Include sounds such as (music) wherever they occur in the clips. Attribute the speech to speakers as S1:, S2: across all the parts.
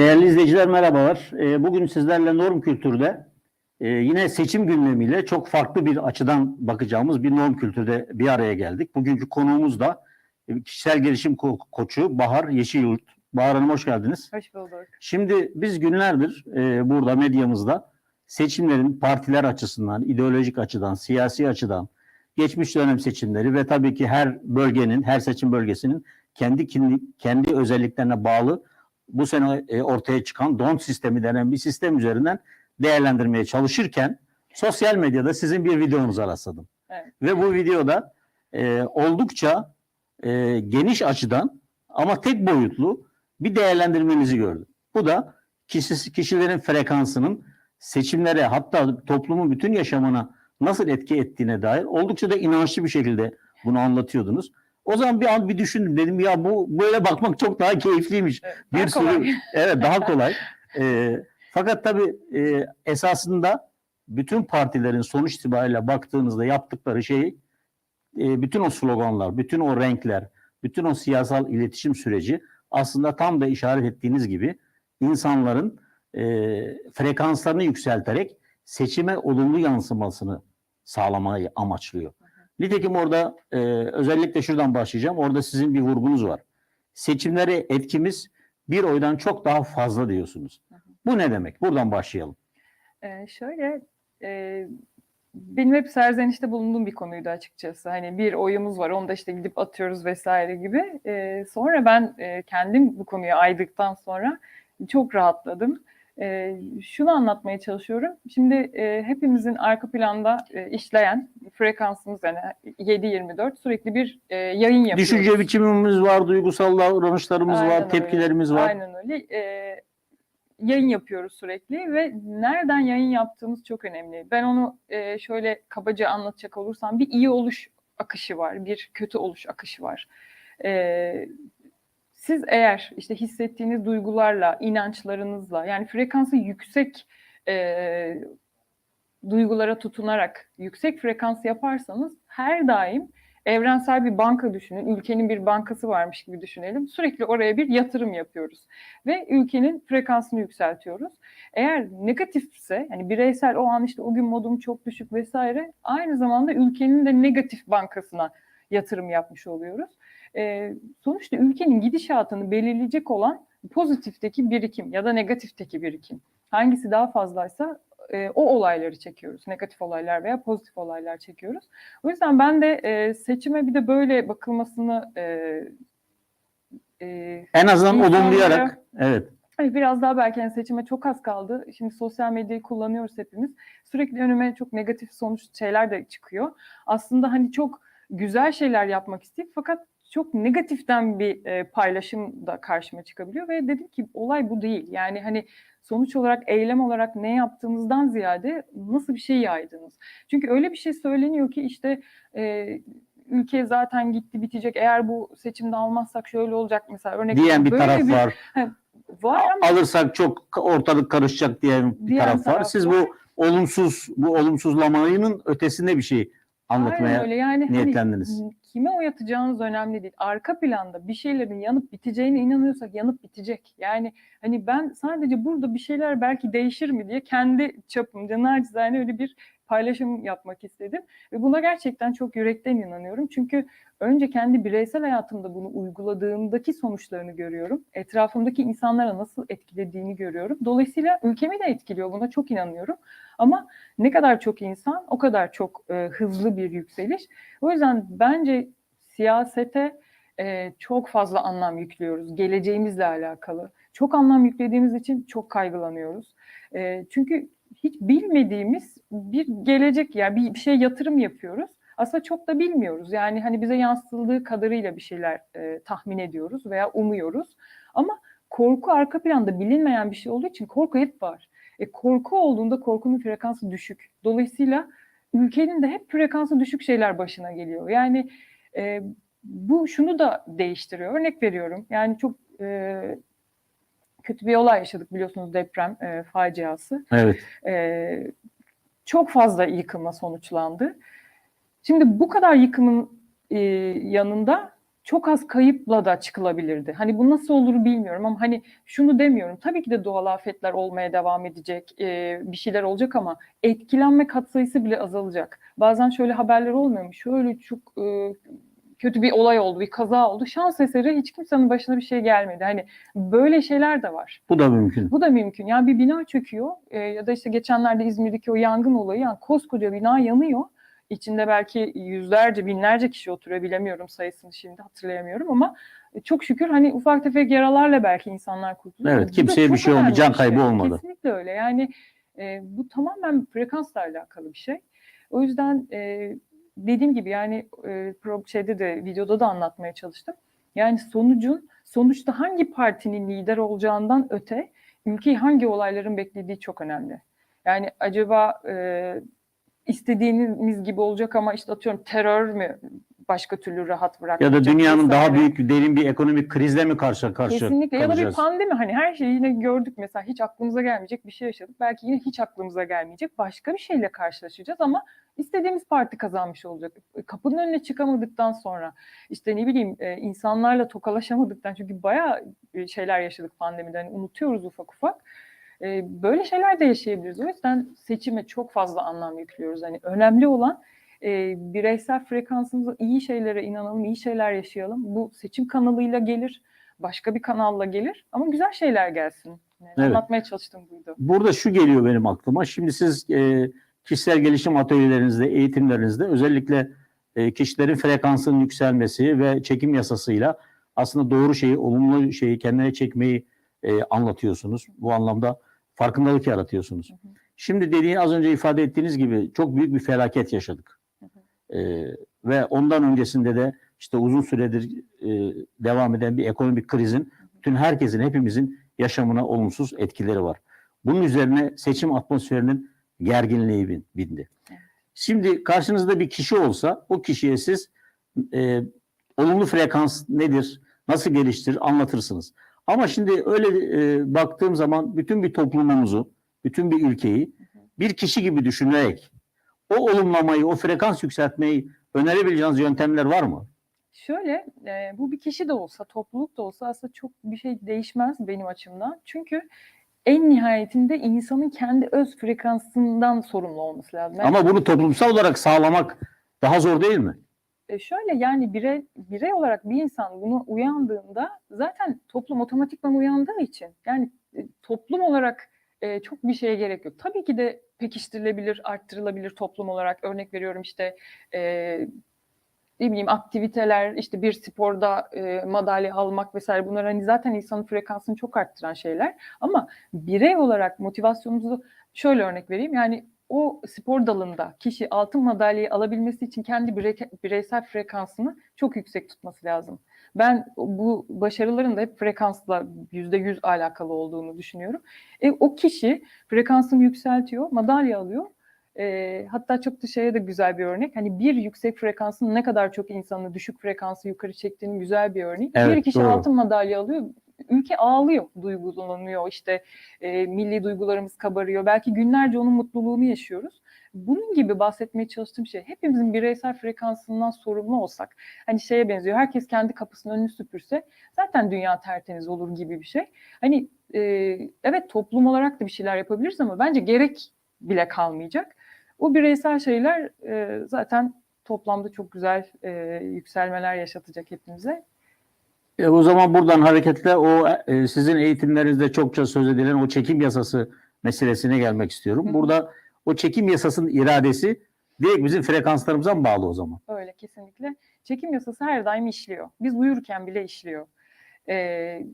S1: Değerli izleyiciler merhabalar. Ee, Bugün sizlerle norm kültürde e, yine seçim gündemiyle çok farklı bir açıdan bakacağımız bir norm kültürde bir araya geldik. Bugünkü konuğumuz da kişisel gelişim ko- koçu Bahar Yeşilyurt. Bahar Hanım hoş geldiniz.
S2: Hoş bulduk.
S1: Şimdi biz günlerdir e, burada medyamızda seçimlerin partiler açısından, ideolojik açıdan, siyasi açıdan, geçmiş dönem seçimleri ve tabii ki her bölgenin, her seçim bölgesinin kendi kendi, kendi özelliklerine bağlı bu sene e, ortaya çıkan don sistemi denen bir sistem üzerinden değerlendirmeye çalışırken sosyal medyada sizin bir videonuza rastladım.
S2: Evet.
S1: Ve bu videoda e, oldukça e, geniş açıdan ama tek boyutlu bir değerlendirmenizi gördüm. Bu da kişi, kişilerin frekansının seçimlere hatta toplumun bütün yaşamına nasıl etki ettiğine dair oldukça da inançlı bir şekilde bunu anlatıyordunuz. O zaman bir an bir düşündüm dedim ya bu böyle bakmak çok daha keyifliymiş.
S2: Evet,
S1: Bir
S2: daha
S1: sürü
S2: kolay.
S1: evet daha (laughs) kolay. Ee, fakat tabii e, esasında bütün partilerin sonuç itibariyle baktığınızda yaptıkları şey e, bütün o sloganlar, bütün o renkler, bütün o siyasal iletişim süreci aslında tam da işaret ettiğiniz gibi insanların e, frekanslarını yükselterek seçime olumlu yansımasını sağlamayı amaçlıyor. Nitekim orada e, özellikle şuradan başlayacağım. Orada sizin bir vurgunuz var. Seçimlere etkimiz bir oydan çok daha fazla diyorsunuz. Bu ne demek? Buradan başlayalım.
S2: Ee, şöyle, e, benim hep serzenişte bulunduğum bir konuydu açıkçası. Hani bir oyumuz var, onu da işte gidip atıyoruz vesaire gibi. Ee, sonra ben e, kendim bu konuyu aydıktan sonra çok rahatladım. Ee, şunu anlatmaya çalışıyorum. Şimdi e, hepimizin arka planda e, işleyen frekansımız yani 7-24 sürekli bir e, yayın yapıyoruz.
S1: Düşünce biçimimiz var, duygusal davranışlarımız
S2: Aynen
S1: var,
S2: öyle.
S1: tepkilerimiz var.
S2: Aynen öyle. Ee, yayın yapıyoruz sürekli ve nereden yayın yaptığımız çok önemli. Ben onu e, şöyle kabaca anlatacak olursam bir iyi oluş akışı var, bir kötü oluş akışı var. Ee, siz eğer işte hissettiğiniz duygularla, inançlarınızla yani frekansı yüksek e, duygulara tutunarak yüksek frekans yaparsanız her daim evrensel bir banka düşünün. Ülkenin bir bankası varmış gibi düşünelim. Sürekli oraya bir yatırım yapıyoruz. Ve ülkenin frekansını yükseltiyoruz. Eğer negatifse, yani bireysel o an işte o gün modum çok düşük vesaire, aynı zamanda ülkenin de negatif bankasına yatırım yapmış oluyoruz. Ee, sonuçta ülkenin gidişatını belirleyecek olan pozitifteki birikim ya da negatifteki birikim. Hangisi daha fazlaysa e, o olayları çekiyoruz. Negatif olaylar veya pozitif olaylar çekiyoruz. O yüzden ben de e, seçime bir de böyle bakılmasını e, e,
S1: En azından olumlayarak, evet.
S2: Biraz daha belki hani seçime çok az kaldı. Şimdi sosyal medyayı kullanıyoruz hepimiz. Sürekli önüme çok negatif sonuç şeyler de çıkıyor. Aslında hani çok güzel şeyler yapmak isteyip fakat çok negatiften bir e, paylaşım da karşıma çıkabiliyor ve dedim ki olay bu değil. Yani hani sonuç olarak eylem olarak ne yaptığınızdan ziyade nasıl bir şey yaydınız. Çünkü öyle bir şey söyleniyor ki işte e, ülke zaten gitti bitecek. Eğer bu seçimde almazsak şöyle olacak mesela örnek
S1: Diyen bir taraf var. (laughs)
S2: Var ama
S1: Alırsak çok ortalık karışacak diyen bir
S2: Diyen
S1: taraf var.
S2: taraf
S1: Siz
S2: var.
S1: bu olumsuz, bu olumsuzlamanın ötesinde bir şey anlatmaya
S2: Aynen öyle. Yani hani
S1: niyetlendiniz.
S2: Kime oy atacağınız önemli değil. Arka planda bir şeylerin yanıp biteceğine inanıyorsak yanıp bitecek. Yani hani ben sadece burada bir şeyler belki değişir mi diye kendi çapımca naçizane öyle bir paylaşım yapmak istedim. Ve buna gerçekten çok yürekten inanıyorum. Çünkü önce kendi bireysel hayatımda bunu uyguladığımdaki sonuçlarını görüyorum. Etrafımdaki insanlara nasıl etkilediğini görüyorum. Dolayısıyla ülkemi de etkiliyor. Buna çok inanıyorum. Ama ne kadar çok insan o kadar çok e, hızlı bir yükseliş. O yüzden bence siyasete e, çok fazla anlam yüklüyoruz geleceğimizle alakalı. Çok anlam yüklediğimiz için çok kaygılanıyoruz. E, çünkü hiç bilmediğimiz bir gelecek yani bir, bir şey yatırım yapıyoruz. Aslında çok da bilmiyoruz. Yani hani bize yansıtıldığı kadarıyla bir şeyler e, tahmin ediyoruz veya umuyoruz. Ama korku arka planda bilinmeyen bir şey olduğu için korku hep var. E, korku olduğunda korkunun frekansı düşük. Dolayısıyla ülkenin de hep frekansı düşük şeyler başına geliyor. Yani e, bu şunu da değiştiriyor. Örnek veriyorum. Yani çok e, kötü bir olay yaşadık biliyorsunuz deprem e, faciası.
S1: Evet.
S2: E, çok fazla yıkımla sonuçlandı. Şimdi bu kadar yıkımın e, yanında çok az kayıpla da çıkılabilirdi. Hani bu nasıl olur bilmiyorum ama hani şunu demiyorum. Tabii ki de doğal afetler olmaya devam edecek, e, bir şeyler olacak ama etkilenme katsayısı bile azalacak. Bazen şöyle haberler olmuyor mu? Şöyle çok e, kötü bir olay oldu, bir kaza oldu. Şans eseri hiç kimsenin başına bir şey gelmedi. Hani böyle şeyler de var.
S1: Bu da mümkün.
S2: Bu da mümkün. Yani bir bina çöküyor e, ya da işte geçenlerde İzmir'deki o yangın olayı yani koskoca bina yanıyor. İçinde belki yüzlerce, binlerce kişi oturuyor bilemiyorum sayısını şimdi hatırlayamıyorum ama e, çok şükür hani ufak tefek yaralarla belki insanlar kurtuluyor.
S1: Evet, kimseye bir şey olmadı, can kaybı olmadı.
S2: Kesinlikle öyle. Yani e, bu tamamen frekansla alakalı bir şey. O yüzden e, dediğim gibi yani e, şeyde de videoda da anlatmaya çalıştım. Yani sonucun sonuçta hangi partinin lider olacağından öte ülkeyi hangi olayların beklediği çok önemli. Yani acaba e, istediğiniz gibi olacak ama işte atıyorum terör mü başka türlü rahat
S1: Ya
S2: bırakmayacak?
S1: da dünyanın daha büyük, derin bir ekonomik krizle mi karşı karşı
S2: Kesinlikle ya da bir
S1: kalacağız?
S2: pandemi hani her şeyi yine gördük mesela hiç aklımıza gelmeyecek bir şey yaşadık. Belki yine hiç aklımıza gelmeyecek başka bir şeyle karşılaşacağız ama istediğimiz parti kazanmış olacak. Kapının önüne çıkamadıktan sonra işte ne bileyim e, insanlarla tokalaşamadıktan çünkü bayağı e, şeyler yaşadık pandemide hani unutuyoruz ufak ufak. E, Böyle şeyler de yaşayabiliriz. O yüzden seçime çok fazla anlam yüklüyoruz. Hani önemli olan e, bireysel frekansımızı iyi şeylere inanalım, iyi şeyler yaşayalım. Bu seçim kanalıyla gelir, başka bir kanalla gelir ama güzel şeyler gelsin. Yani
S1: Evet.
S2: Anlatmaya çalıştığım buydu.
S1: Burada şu geliyor benim aklıma. Şimdi siz e, kişisel gelişim atölyelerinizde, eğitimlerinizde özellikle e, kişilerin frekansının yükselmesi ve çekim yasasıyla aslında doğru şeyi, olumlu şeyi kendine çekmeyi e, anlatıyorsunuz. Bu anlamda farkındalık yaratıyorsunuz.
S2: Hı hı.
S1: Şimdi dediği az önce ifade ettiğiniz gibi çok büyük bir felaket yaşadık. E, ve ondan öncesinde de işte uzun süredir e, devam eden bir ekonomik krizin bütün herkesin, hepimizin yaşamına olumsuz etkileri var. Bunun üzerine seçim atmosferinin gerginliği bin- bindi. Şimdi karşınızda bir kişi olsa o kişiye siz e, olumlu frekans nedir, nasıl geliştirir anlatırsınız. Ama şimdi öyle e, baktığım zaman bütün bir toplumumuzu, bütün bir ülkeyi bir kişi gibi düşünerek o olumlamayı, o frekans yükseltmeyi önerebileceğiniz yöntemler var mı?
S2: Şöyle, e, bu bir kişi de olsa, topluluk da olsa aslında çok bir şey değişmez benim açımdan. Çünkü en nihayetinde insanın kendi öz frekansından sorumlu olması lazım. Yani
S1: Ama bunu toplumsal olarak sağlamak daha zor değil mi?
S2: E, şöyle yani birey, birey olarak bir insan bunu uyandığında zaten toplum otomatikman uyandığı için yani e, toplum olarak e, çok bir şeye gerek yok. Tabii ki de pekiştirilebilir, arttırılabilir toplum olarak. Örnek veriyorum işte e, ne bileyim aktiviteler, işte bir sporda e, madalya almak vesaire bunlar hani zaten insanın frekansını çok arttıran şeyler. Ama birey olarak motivasyonumuzu şöyle örnek vereyim. Yani o spor dalında kişi altın madalyayı alabilmesi için kendi birey- bireysel frekansını çok yüksek tutması lazım. Ben bu başarıların da hep frekansla yüzde yüz alakalı olduğunu düşünüyorum. E, o kişi frekansını yükseltiyor, madalya alıyor. E, hatta çok da şeye de güzel bir örnek. Hani bir yüksek frekansın ne kadar çok insanı düşük frekansı yukarı çektiğinin güzel bir örnek.
S1: Evet,
S2: bir kişi
S1: doğru.
S2: altın madalya alıyor, ülke ağlıyor, duygulanıyor. İşte e, milli duygularımız kabarıyor. Belki günlerce onun mutluluğunu yaşıyoruz. Bunun gibi bahsetmeye çalıştığım şey hepimizin bireysel frekansından sorumlu olsak hani şeye benziyor herkes kendi kapısının önünü süpürse zaten dünya tertemiz olur gibi bir şey. Hani e, evet toplum olarak da bir şeyler yapabiliriz ama bence gerek bile kalmayacak. O bireysel şeyler e, zaten toplamda çok güzel e, yükselmeler yaşatacak hepimize.
S1: E, o zaman buradan hareketle o e, sizin eğitimlerinizde çokça söz edilen o çekim yasası meselesine gelmek istiyorum.
S2: Hı.
S1: Burada o çekim yasasının iradesi direkt bizim frekanslarımıza mı bağlı o zaman?
S2: Öyle kesinlikle. Çekim yasası her daim işliyor. Biz uyurken bile işliyor. Ee,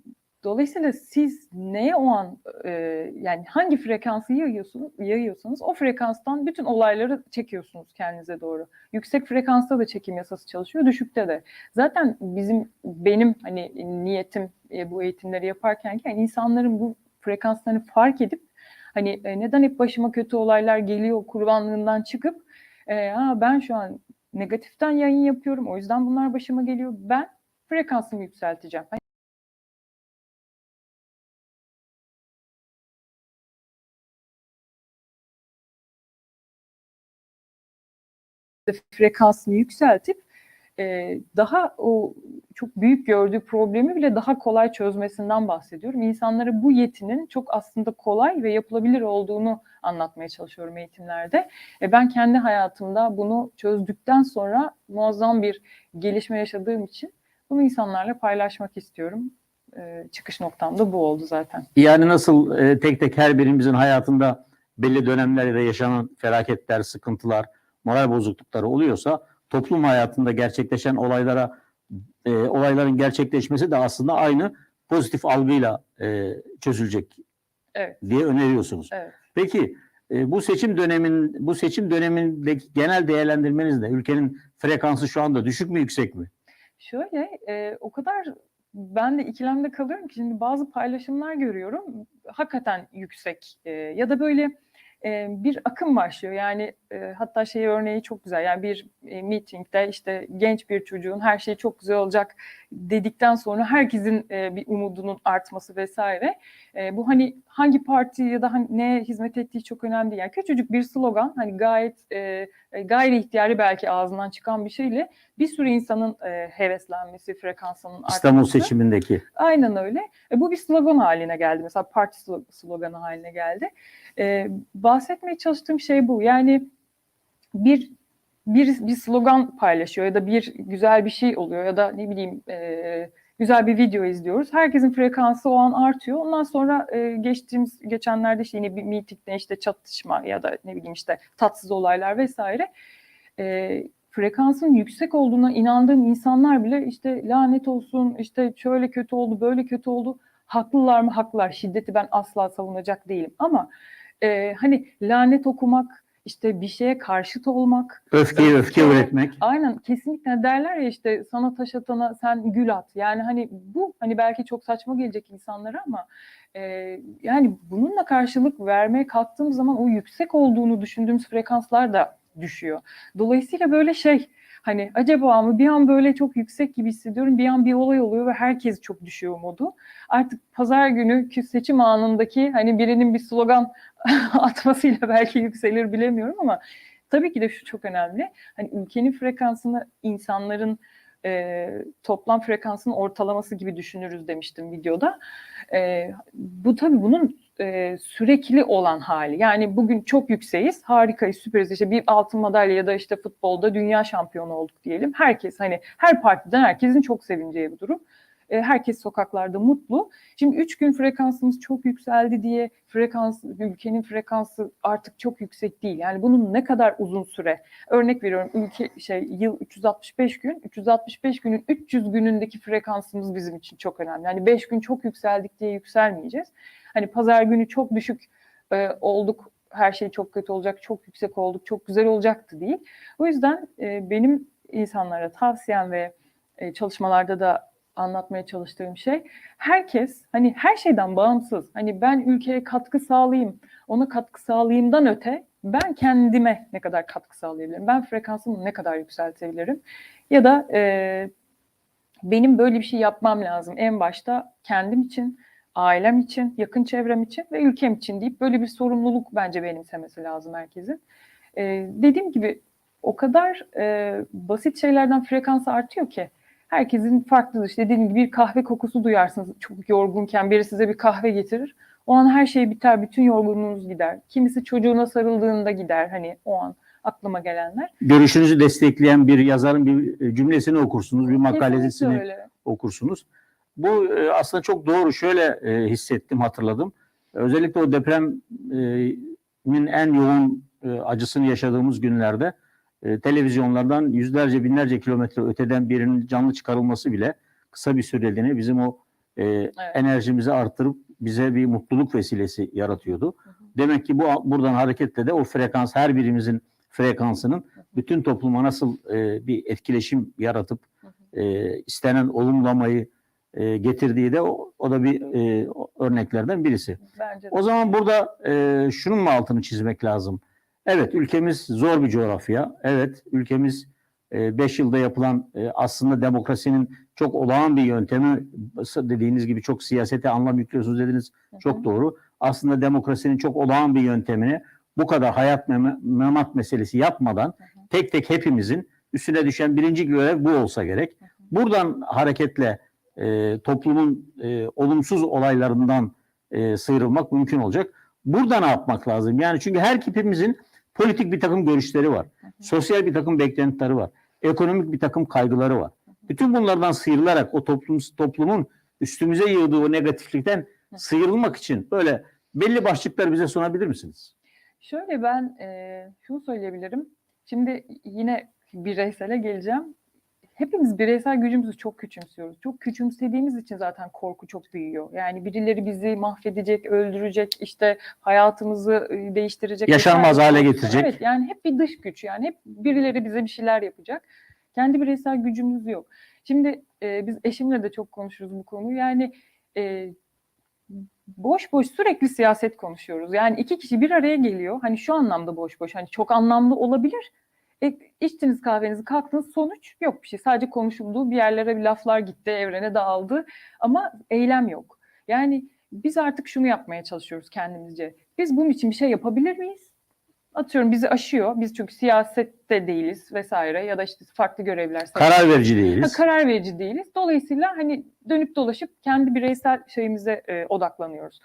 S2: dolayısıyla siz neye o an e, yani hangi frekansı yayıyorsunuz, yayıyorsanız o frekanstan bütün olayları çekiyorsunuz kendinize doğru. Yüksek frekansta da çekim yasası çalışıyor, düşükte de. Zaten bizim benim hani niyetim e, bu eğitimleri yaparken yani insanların bu frekanslarını fark edip hani e, neden hep başıma kötü olaylar geliyor kurbanlığından çıkıp e, ha ben şu an negatiften yayın yapıyorum. O yüzden bunlar başıma geliyor. Ben frekansımı yükselteceğim. Frekansını yükseltip e, daha o çok büyük gördüğü problemi bile daha kolay çözmesinden bahsediyorum. İnsanlara bu yetinin çok aslında kolay ve yapılabilir olduğunu anlatmaya çalışıyorum eğitimlerde. E, ben kendi hayatımda bunu çözdükten sonra muazzam bir gelişme yaşadığım için bunu insanlarla paylaşmak istiyorum. E, çıkış noktam da bu oldu zaten.
S1: Yani nasıl e, tek tek her birimizin hayatında belli dönemlerde yaşanan felaketler, sıkıntılar, moral bozuklukları oluyorsa toplum hayatında gerçekleşen olaylara e, olayların gerçekleşmesi de aslında aynı pozitif algıyla e, çözülecek
S2: Evet.
S1: diye öneriyorsunuz.
S2: Evet.
S1: Peki e, bu seçim dönemin bu seçim dönemindeki genel değerlendirmenizde ülkenin frekansı şu anda düşük mü yüksek mi?
S2: Şöyle e, o kadar ben de ikilemde kalıyorum ki şimdi bazı paylaşımlar görüyorum hakikaten yüksek e, ya da böyle bir akım başlıyor. Yani hatta şey örneği çok güzel. Yani bir e, meetingde işte genç bir çocuğun her şey çok güzel olacak dedikten sonra herkesin e, bir umudunun artması vesaire E, bu hani hangi parti ya da hani neye hizmet ettiği çok önemli değil yani küçücük bir slogan hani gayet e, e, gayri ihtiyari belki ağzından çıkan bir şeyle bir sürü insanın e, heveslenmesi, frekansının
S1: İstanbul
S2: artması.
S1: seçimindeki.
S2: Aynen öyle. E, bu bir slogan haline geldi. Mesela parti slo- sloganı haline geldi. E, bahsetmeye çalıştığım şey bu. Yani bir bir bir slogan paylaşıyor ya da bir güzel bir şey oluyor ya da ne bileyim e, güzel bir video izliyoruz. Herkesin frekansı o an artıyor. Ondan sonra e, geçtiğimiz geçenlerde işte yine bir meetingde işte çatışma ya da ne bileyim işte tatsız olaylar vesaire. E, frekansın yüksek olduğuna inandığım insanlar bile işte lanet olsun işte şöyle kötü oldu böyle kötü oldu. Haklılar mı? Haklılar. Şiddeti ben asla savunacak değilim. Ama e, hani lanet okumak, işte bir şeye karşıt olmak,
S1: Öfkeyi öfke
S2: Evet.
S1: üretmek.
S2: Aynen kesinlikle derler ya işte sana taş atana sen gül at. Yani hani bu hani belki çok saçma gelecek insanlara ama e, yani bununla karşılık vermeye kalktığım zaman o yüksek olduğunu düşündüğümüz frekanslar da düşüyor. Dolayısıyla böyle şey hani acaba mı bir an böyle çok yüksek gibi hissediyorum bir an bir olay oluyor ve herkes çok düşüyor modu. Artık pazar günü seçim anındaki hani birinin bir slogan (laughs) atmasıyla belki yükselir bilemiyorum ama tabii ki de şu çok önemli hani ülkenin frekansını insanların e, toplam frekansının ortalaması gibi düşünürüz demiştim videoda. E, bu tabii bunun e, sürekli olan hali. Yani bugün çok yükseğiz, harikayız, süperiz. İşte bir altın madalya ya da işte futbolda dünya şampiyonu olduk diyelim. Herkes hani her partiden herkesin çok sevineceği bir durum. E, herkes sokaklarda mutlu. Şimdi üç gün frekansımız çok yükseldi diye frekans ülkenin frekansı artık çok yüksek değil. Yani bunun ne kadar uzun süre örnek veriyorum ülke şey yıl 365 gün 365 günün 300 günündeki frekansımız bizim için çok önemli. Yani 5 gün çok yükseldik diye yükselmeyeceğiz. Hani pazar günü çok düşük e, olduk. Her şey çok kötü olacak, çok yüksek olduk, çok güzel olacaktı değil. O yüzden e, benim insanlara tavsiyem ve e, çalışmalarda da anlatmaya çalıştığım şey herkes hani her şeyden bağımsız hani ben ülkeye katkı sağlayayım ona katkı sağlayayımdan öte ben kendime ne kadar katkı sağlayabilirim ben frekansımı ne kadar yükseltebilirim? Ya da e, benim böyle bir şey yapmam lazım. En başta kendim için ailem için yakın çevrem için ve ülkem için deyip böyle bir sorumluluk bence benimsemesi lazım herkesin e, dediğim gibi o kadar e, basit şeylerden frekans artıyor ki herkesin farklı işte dediğim gibi bir kahve kokusu duyarsınız çok yorgunken biri size bir kahve getirir. O an her şey biter, bütün yorgunluğunuz gider. Kimisi çocuğuna sarıldığında gider hani o an aklıma gelenler.
S1: Görüşünüzü destekleyen bir yazarın bir cümlesini okursunuz, bir makalesini okursunuz. Bu e, aslında çok doğru. Şöyle e, hissettim, hatırladım. Özellikle o depremin en yoğun e, acısını yaşadığımız günlerde e, televizyonlardan yüzlerce binlerce kilometre öteden birinin canlı çıkarılması bile kısa bir süreliğine bizim o e, enerjimizi artırıp bize bir mutluluk vesilesi yaratıyordu.
S2: Hı hı.
S1: Demek ki bu buradan hareketle de o frekans her birimizin frekansının bütün topluma nasıl e, bir etkileşim yaratıp e, istenen olumlamayı e, getirdiği de o, o da bir e, örneklerden birisi.
S2: Bence de.
S1: O zaman burada e, şunun mu altını çizmek lazım? Evet ülkemiz zor bir coğrafya. Evet ülkemiz 5 yılda yapılan e, aslında demokrasinin çok olağan bir yöntemi dediğiniz gibi çok siyasete anlam yüklüyorsunuz dediniz.
S2: Hı hı.
S1: Çok doğru. Aslında demokrasinin çok olağan bir yöntemini bu kadar hayat mem- memat meselesi yapmadan
S2: Hı hı.
S1: tek tek hepimizin üstüne düşen birinci görev bu olsa gerek. Buradan hareketle e, toplumun e, olumsuz olaylarından e, sıyrılmak mümkün olacak. Burada ne yapmak lazım? Yani çünkü her hepimizin politik bir takım görüşleri var. Sosyal bir takım beklentileri var. Ekonomik bir takım kaygıları var. Bütün bunlardan sıyrılarak o toplum, toplumun üstümüze yığdığı o negatiflikten sıyrılmak için böyle belli başlıklar bize sunabilir misiniz?
S2: Şöyle ben e, şunu söyleyebilirim. Şimdi yine bireysele geleceğim. Hepimiz bireysel gücümüzü çok küçümsüyoruz. Çok küçümsediğimiz için zaten korku çok büyüyor. Yani birileri bizi mahvedecek, öldürecek, işte hayatımızı e, değiştirecek.
S1: Yaşanmaz hale getirecek.
S2: Evet yani hep bir dış güç yani hep birileri bize bir şeyler yapacak. Kendi bireysel gücümüz yok. Şimdi e, biz eşimle de çok konuşuruz bu konuyu. Yani e, boş boş sürekli siyaset konuşuyoruz. Yani iki kişi bir araya geliyor. Hani şu anlamda boş boş. Hani çok anlamlı olabilir. E, içtiniz kahvenizi kalktınız sonuç yok bir şey. Sadece konuşulduğu bir yerlere bir laflar gitti, evrene dağıldı ama eylem yok. Yani biz artık şunu yapmaya çalışıyoruz kendimizce. Biz bunun için bir şey yapabilir miyiz? Atıyorum bizi aşıyor. Biz çünkü siyasette değiliz vesaire ya da işte farklı görevler.
S1: Karar verici
S2: Ha,
S1: değiliz.
S2: karar verici değiliz. Dolayısıyla hani dönüp dolaşıp kendi bireysel şeyimize e, odaklanıyoruz.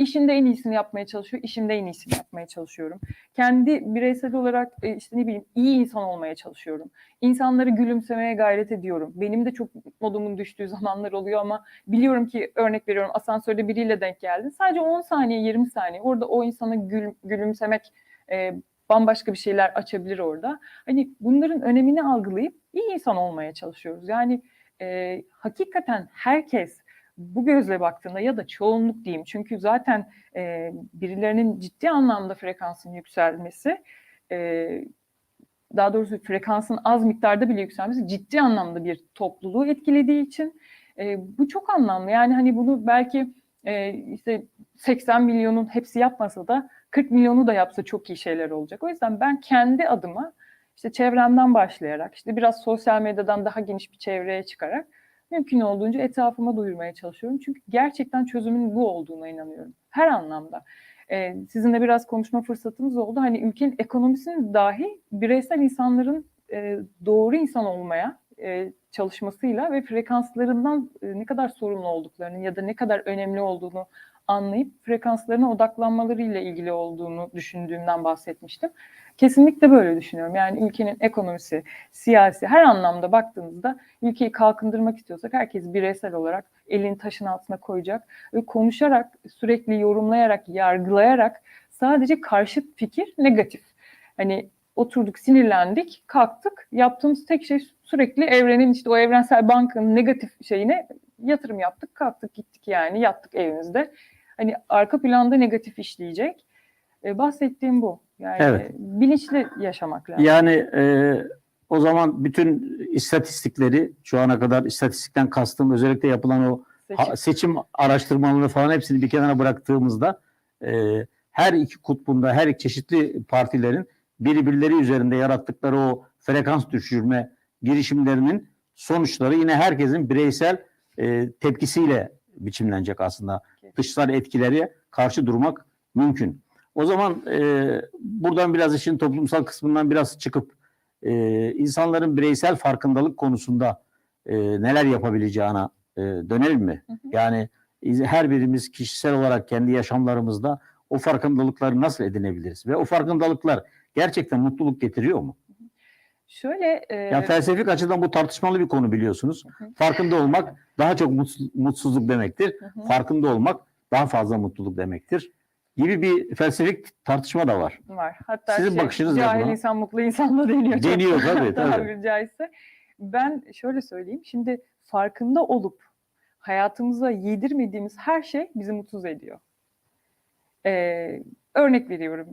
S2: İşinde en iyisini yapmaya çalışıyor, işimde en iyisini yapmaya çalışıyorum. Kendi bireysel olarak e, işte ne bileyim iyi insan olmaya çalışıyorum. İnsanları gülümsemeye gayret ediyorum. Benim de çok modumun düştüğü (laughs) zamanlar oluyor ama biliyorum ki örnek veriyorum asansörde biriyle denk geldin. Sadece 10 saniye, 20 saniye orada o insana gül, gülümsemek e, bambaşka bir şeyler açabilir orada. Hani bunların önemini algılayıp iyi insan olmaya çalışıyoruz. Yani e, hakikaten herkes bu gözle baktığında ya da çoğunluk diyeyim çünkü zaten e, birilerinin ciddi anlamda frekansın yükselmesi e, daha doğrusu frekansın az miktarda bile yükselmesi ciddi anlamda bir topluluğu etkilediği için e, bu çok anlamlı. Yani hani bunu belki e, işte 80 milyonun hepsi yapmasa da 40 milyonu da yapsa çok iyi şeyler olacak. O yüzden ben kendi adıma işte çevremden başlayarak, işte biraz sosyal medyadan daha geniş bir çevreye çıkarak mümkün olduğunca etrafıma duyurmaya çalışıyorum. Çünkü gerçekten çözümün bu olduğuna inanıyorum. Her anlamda. Ee, sizinle biraz konuşma fırsatımız oldu. Hani ülkenin ekonomisinin dahi bireysel insanların e, doğru insan olmaya e, çalışmasıyla ve frekanslarından e, ne kadar sorumlu olduklarını ya da ne kadar önemli olduğunu anlayıp frekanslarına odaklanmalarıyla ilgili olduğunu düşündüğümden bahsetmiştim. Kesinlikle böyle düşünüyorum. Yani ülkenin ekonomisi, siyasi her anlamda baktığınızda ülkeyi kalkındırmak istiyorsak herkes bireysel olarak elini taşın altına koyacak ve konuşarak, sürekli yorumlayarak, yargılayarak sadece karşıt fikir negatif. Hani oturduk, sinirlendik, kalktık. Yaptığımız tek şey sürekli evrenin işte o evrensel bankanın negatif şeyine yatırım yaptık, kalktık, gittik yani yattık evimizde. Hani arka planda negatif işleyecek. E, bahsettiğim bu. Yani
S1: Evet.
S2: bilinçli yaşamak lazım.
S1: Yani e, o zaman bütün istatistikleri şu ana kadar istatistikten kastım özellikle yapılan o
S2: Seçim.
S1: ha- seçim araştırmaları falan hepsini bir kenara bıraktığımızda e, her iki kutbunda her iki çeşitli partilerin birbirleri üzerinde yarattıkları o frekans düşürme girişimlerinin sonuçları yine herkesin bireysel e, tepkisiyle biçimlenecek aslında. Dışsal etkileri karşı durmak mümkün. O zaman e, buradan biraz işin toplumsal kısmından biraz çıkıp e, insanların bireysel farkındalık konusunda e, neler yapabileceğine e, dönelim mi?
S2: Hı hı.
S1: Yani her birimiz kişisel olarak kendi yaşamlarımızda o farkındalıkları nasıl edinebiliriz? Ve o farkındalıklar gerçekten mutluluk getiriyor mu?
S2: Şöyle e,
S1: Ya felsefik açıdan bu tartışmalı bir konu biliyorsunuz.
S2: Hı hı.
S1: Farkında olmak daha çok mutsuz- mutsuzluk demektir.
S2: hı hı,
S1: Farkında olmak daha fazla mutluluk demektir. Gibi bir felsefik tartışma da var.
S2: var. Hatta
S1: Sizin
S2: şey,
S1: bakışınız
S2: cahil
S1: buna?
S2: insan mutlu insan da deniyor. çok
S1: Deniyor tabii, (laughs) tabii.
S2: caizse. Ben şöyle söyleyeyim. Şimdi farkında olup hayatımıza yedirmediğimiz her şey bizi mutsuz ediyor. Ee, örnek veriyorum.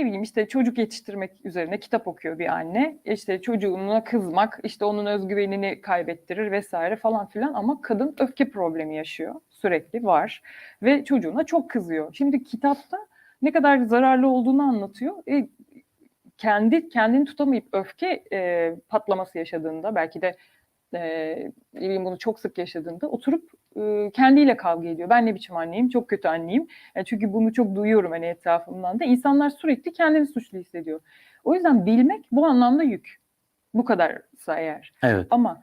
S2: Ne bileyim işte çocuk yetiştirmek üzerine kitap okuyor bir anne. İşte çocuğuna kızmak, işte onun özgüvenini kaybettirir vesaire falan filan ama kadın öfke problemi yaşıyor. Sürekli var ve çocuğuna çok kızıyor. Şimdi kitapta ne kadar zararlı olduğunu anlatıyor. E, kendi kendini tutamayıp öfke e, patlaması yaşadığında belki de e, bunu çok sık yaşadığında oturup kendiyle kavga ediyor. Ben ne biçim anneyim, çok kötü anneyim. Yani çünkü bunu çok duyuyorum hani etrafımdan da. İnsanlar sürekli kendini suçlu hissediyor. O yüzden bilmek bu anlamda yük. Bu kadarsa eğer.
S1: Evet.
S2: Ama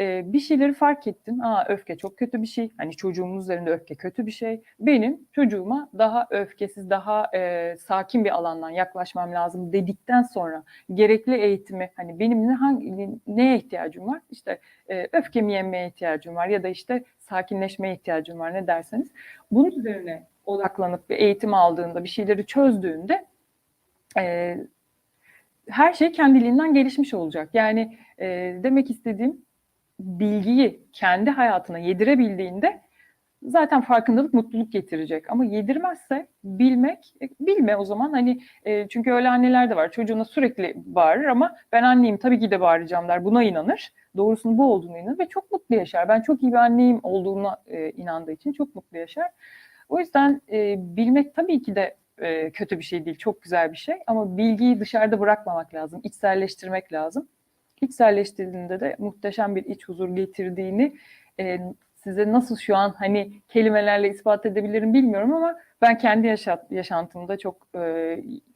S2: e, bir şeyleri fark ettin. Aa öfke çok kötü bir şey. Hani çocuğumun üzerinde öfke kötü bir şey. Benim çocuğuma daha öfkesiz, daha e, sakin bir alandan yaklaşmam lazım dedikten sonra gerekli eğitimi hani benim ne hangi neye ihtiyacım var? İşte e, öfkemi yenmeye ihtiyacım var ya da işte sakinleşmeye ihtiyacım var ne derseniz. Bunun üzerine odaklanıp bir eğitim aldığında, bir şeyleri çözdüğünde e, her şey kendiliğinden gelişmiş olacak. Yani e, demek istediğim bilgiyi kendi hayatına yedirebildiğinde zaten farkındalık mutluluk getirecek. Ama yedirmezse bilmek, e, bilme o zaman hani e, çünkü öyle anneler de var. Çocuğuna sürekli bağırır ama ben anneyim tabii ki de bağıracağım der. Buna inanır. Doğrusunun bu olduğunu inanır ve çok mutlu yaşar. Ben çok iyi bir anneyim olduğuna e, inandığı için çok mutlu yaşar. O yüzden e, bilmek tabii ki de e, kötü bir şey değil, çok güzel bir şey. Ama bilgiyi dışarıda bırakmamak lazım, içselleştirmek lazım. İçselleştirdiğinde de muhteşem bir iç huzur getirdiğini e, size nasıl şu an hani kelimelerle ispat edebilirim bilmiyorum ama ben kendi yaşat, yaşantımda çok e,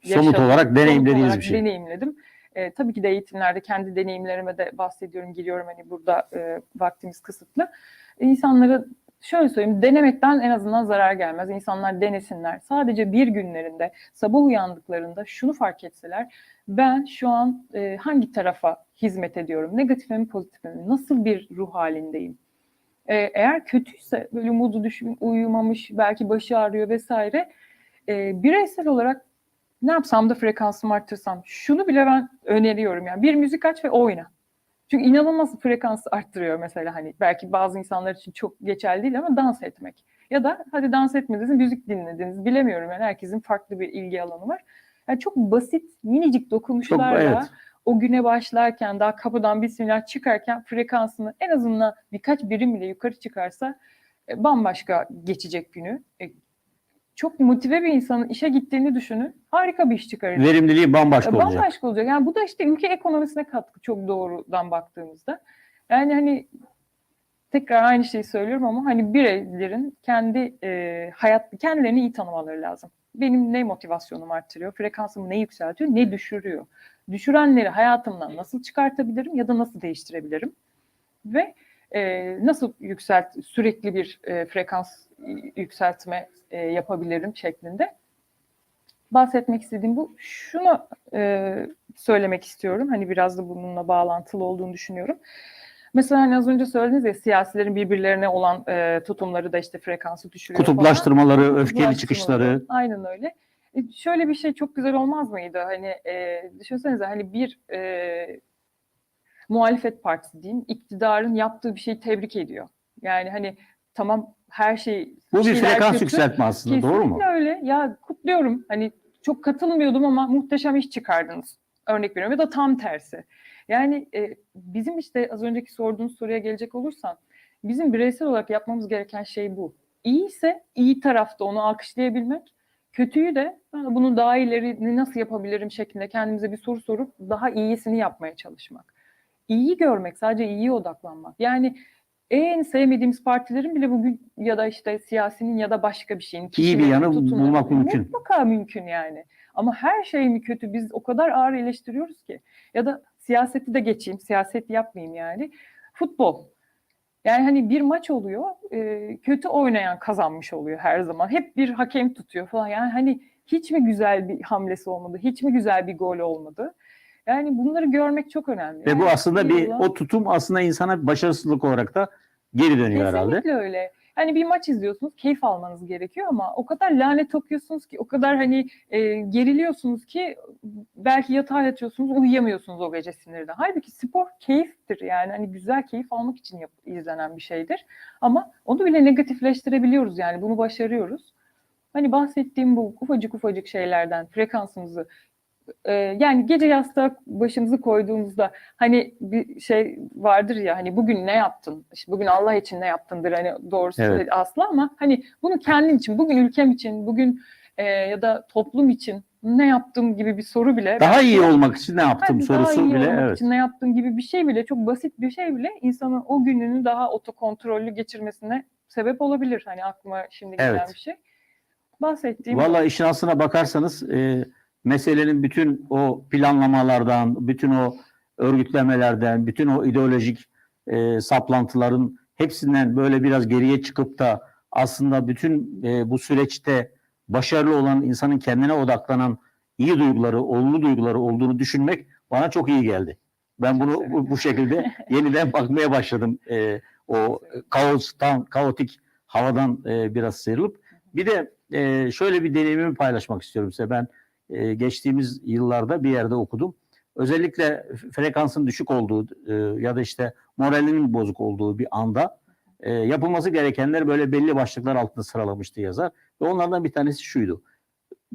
S2: yaşadım.
S1: Somut olarak deneyimlediğiniz
S2: olarak
S1: bir şey.
S2: deneyimledim. E, tabii ki de eğitimlerde kendi deneyimlerime de bahsediyorum, giriyorum hani burada e, vaktimiz kısıtlı. İnsanlara şöyle söyleyeyim, denemekten en azından zarar gelmez. İnsanlar denesinler. Sadece bir günlerinde, sabah uyandıklarında şunu fark etseler, ben şu an e, hangi tarafa hizmet ediyorum? Negatife mi, pozitife mi? Nasıl bir ruh halindeyim? E, eğer kötüyse, böyle modu düşün, uyumamış, belki başı ağrıyor vesaire, e, bireysel olarak ne yapsam da frekansımı arttırsam, şunu bile ben öneriyorum. Yani bir müzik aç ve oyna. Çünkü inanılmaz frekansı arttırıyor mesela hani belki bazı insanlar için çok geçerli değil ama dans etmek. Ya da hadi dans etmediniz, müzik dinlediniz. Bilemiyorum yani herkesin farklı bir ilgi alanı var. Yani çok basit, minicik
S1: Çok
S2: dokunuşlarla
S1: evet.
S2: o güne başlarken daha kapıdan bismillah çıkarken frekansını en azından birkaç birim bile yukarı çıkarsa e, bambaşka geçecek günü. Çok motive bir insanın işe gittiğini düşünün. Harika bir iş çıkarır.
S1: Verimliliği bambaşka olacak.
S2: Bambaşka olacak. Yani bu da işte ülke ekonomisine katkı çok doğrudan baktığımızda. Yani hani tekrar aynı şeyi söylüyorum ama hani bireylerin kendi e, hayat kendilerini iyi tanımaları lazım. Benim ne motivasyonumu arttırıyor, frekansımı ne yükseltiyor, ne düşürüyor. Düşürenleri hayatımdan nasıl çıkartabilirim ya da nasıl değiştirebilirim? Ve e, nasıl yükselt sürekli bir e, frekans yükseltme e, yapabilirim şeklinde bahsetmek istediğim bu. Şunu e, söylemek istiyorum. Hani biraz da bununla bağlantılı olduğunu düşünüyorum. Mesela hani az önce söylediniz ya siyasilerin birbirlerine olan e, tutumları da işte frekansı düşürüyor falan.
S1: Kutuplaştırmaları, öfkeli
S2: Kutuplaştırmaları.
S1: çıkışları.
S2: Aynen öyle. E, şöyle bir şey çok güzel olmaz mıydı? Hani e, düşünsenize hani bir e, muhalefet partisi diyeyim iktidarın yaptığı bir şeyi tebrik ediyor. Yani hani tamam her şey
S1: Bu bir frekans
S2: kötü.
S1: yükseltme aslında doğru mu?
S2: Kesinlikle öyle. Ya kutluyorum. Hani çok katılmıyordum ama muhteşem iş çıkardınız. Örnek veriyorum ya da tam tersi. Yani e, bizim işte az önceki sorduğunuz soruya gelecek olursan bizim bireysel olarak yapmamız gereken şey bu. İyi ise iyi tarafta onu alkışlayabilmek. Kötüyü de "Ha, bunun daha ilerini nasıl yapabilirim şeklinde kendimize bir soru sorup daha iyisini yapmaya çalışmak. İyiyi görmek, sadece iyiye odaklanmak. Yani en sevmediğimiz partilerin bile bugün ya da işte siyasinin ya da başka bir şeyin
S1: İyi bir yanı bulmak mümkün.
S2: Mutlaka mümkün yani. Ama her şey mi kötü biz o kadar ağır eleştiriyoruz ki. Ya da siyaseti de geçeyim, siyaset yapmayayım yani. Futbol. Yani hani bir maç oluyor, e, kötü oynayan kazanmış oluyor her zaman. Hep bir hakem tutuyor falan. Yani hani hiç mi güzel bir hamlesi olmadı, hiç mi güzel bir gol olmadı? Yani bunları görmek çok önemli.
S1: Ve bu
S2: Yani
S1: aslında bir
S2: eyvallah.
S1: o tutum aslında insana başarısızlık olarak da geri dönüyor herhalde.
S2: Kesinlikle öyle. Hani bir maç izliyorsunuz, keyif almanız gerekiyor ama o kadar lanet okuyorsunuz ki, o kadar hani e, geriliyorsunuz ki belki yatağa yatıyorsunuz, uyuyamıyorsunuz o gece sinirden. Halbuki spor keyiftir yani hani güzel keyif almak için yap, izlenen bir şeydir. Ama onu bile negatifleştirebiliyoruz yani bunu başarıyoruz. Hani bahsettiğim bu ufacık ufacık şeylerden frekansımızı e, yani gece yastığa başımızı koyduğumuzda hani bir şey vardır ya hani bugün ne yaptın? İşte bugün Allah için ne yaptındır hani doğrusu
S1: Evet.
S2: asla ama hani bunu kendim için, bugün ülkem için, bugün e, ya da toplum için ne yaptım gibi bir soru bile
S1: Daha iyi olmak için ne yaptım
S2: daha
S1: sorusu
S2: iyi
S1: bile
S2: olmak
S1: evet.
S2: için ne yaptığın gibi bir şey bile çok basit bir şey bile insanın o gününü daha otokontrollü geçirmesine sebep olabilir. Hani aklıma şimdi gelen
S1: Evet.
S2: bir şey. Bahsettiğim
S1: Vallahi işin aslına bakarsanız e, meselenin bütün o planlamalardan, bütün o örgütlemelerden, bütün o ideolojik e, saplantıların hepsinden böyle biraz geriye çıkıp da aslında bütün e, bu süreçte başarılı olan insanın kendine odaklanan iyi duyguları, olumlu duyguları olduğunu düşünmek bana çok iyi geldi. Ben bunu bu, bu şekilde (laughs) yeniden bakmaya başladım. E, o kaostan, kaotik havadan e, biraz sıyrılıp. Bir de e, şöyle bir deneyimimi paylaşmak istiyorum size. Ben e, geçtiğimiz yıllarda bir yerde okudum. Özellikle frekansın düşük olduğu e, ya da işte moralinin bozuk olduğu bir anda e, yapılması gerekenler böyle belli başlıklar altında sıralamıştı yazar. Ve onlardan bir tanesi şuydu.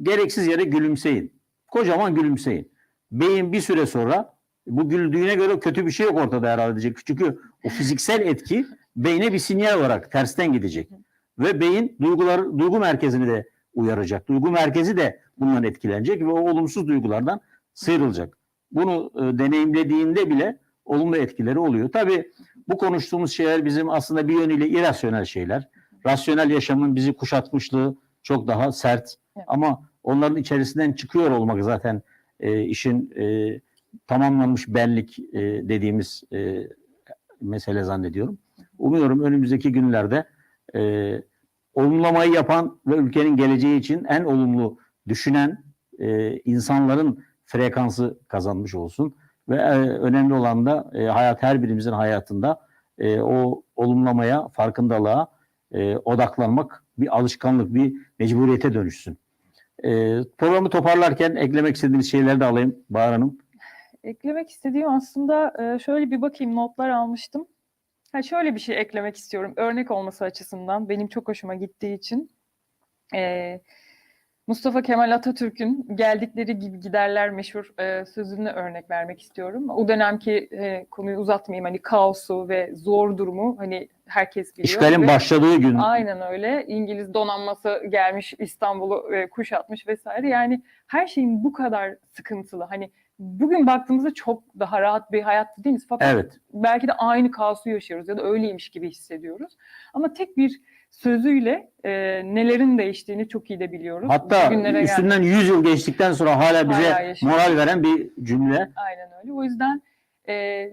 S1: Gereksiz yere gülümseyin. Kocaman gülümseyin. Beyin bir süre sonra bu güldüğüne göre kötü bir şey yok ortada herhalde diyecek. Çünkü o fiziksel etki beyne bir sinyal olarak tersten gidecek. Ve beyin duygular, duygu merkezini de uyaracak. Duygu merkezi de bundan etkilenecek ve o olumsuz duygulardan sıyrılacak. Bunu e, deneyimlediğinde bile olumlu etkileri oluyor. Tabii bu konuştuğumuz şeyler bizim aslında bir yönüyle irasyonel şeyler. Rasyonel yaşamın bizi kuşatmışlığı çok daha sert.
S2: Evet.
S1: Ama onların içerisinden çıkıyor olmak zaten e, işin e, tamamlanmış benlik e, dediğimiz e, mesele zannediyorum. Umuyorum önümüzdeki günlerde e, olumlamayı yapan ve ülkenin geleceği için en olumlu düşünen e, insanların frekansı kazanmış olsun. Ve e, önemli olan da e, hayat her birimizin hayatında e, o olumlamaya, farkındalığa e, odaklanmak bir alışkanlık, bir mecburiyete dönüşsün. E, programı toparlarken eklemek istediğiniz şeyleri de alayım Bahar Hanım.
S2: eklemek istediğim aslında e, şöyle bir bakayım notlar almıştım. Ha şöyle bir şey eklemek istiyorum. Örnek olması açısından benim çok hoşuma gittiği için. E, Mustafa Kemal Atatürk'ün geldikleri gibi giderler meşhur e, sözünü örnek vermek istiyorum. O dönemki e, konuyu uzatmayayım hani kaosu ve zor durumu hani herkes biliyor.
S1: İşgalin
S2: ve-
S1: başladığı gün
S2: Aynen öyle. İngiliz donanması gelmiş İstanbul'u e, kuşatmış vesaire. Yani her şeyin bu kadar sıkıntılı. Hani bugün baktığımızda çok daha rahat bir hayat değiliz. Fakat
S1: evet
S2: belki de aynı kaosu yaşıyoruz ya da öyleymiş gibi hissediyoruz. Ama tek bir sözüyle e, nelerin değiştiğini çok iyi de biliyoruz.
S1: hatta
S2: geldik.
S1: üstünden 100 yıl geçtikten sonra hala bize
S2: Hala yaşıyoruz.
S1: moral veren bir cümle.
S2: Aynen öyle. O yüzden e,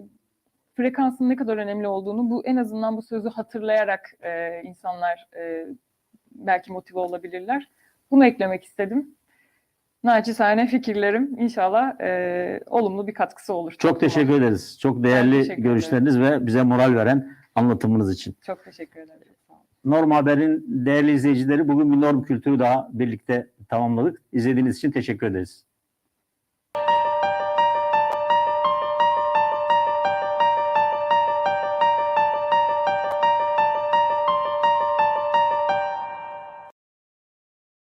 S2: frekansın ne kadar önemli olduğunu bu en azından bu sözü hatırlayarak e, insanlar e, belki motive olabilirler. Bunu eklemek istedim. Naçizane fikirlerim inşallah e, olumlu bir katkısı olur.
S1: Çok teşekkür ederiz. Çok değerli
S2: teşekkür ederim.
S1: görüşleriniz ve bize moral veren anlatımınız için.
S2: Çok teşekkür ederim.
S1: Norm Haber'in değerli izleyicileri bugün bir norm kültürü daha birlikte tamamladık. İzlediğiniz için teşekkür ederiz.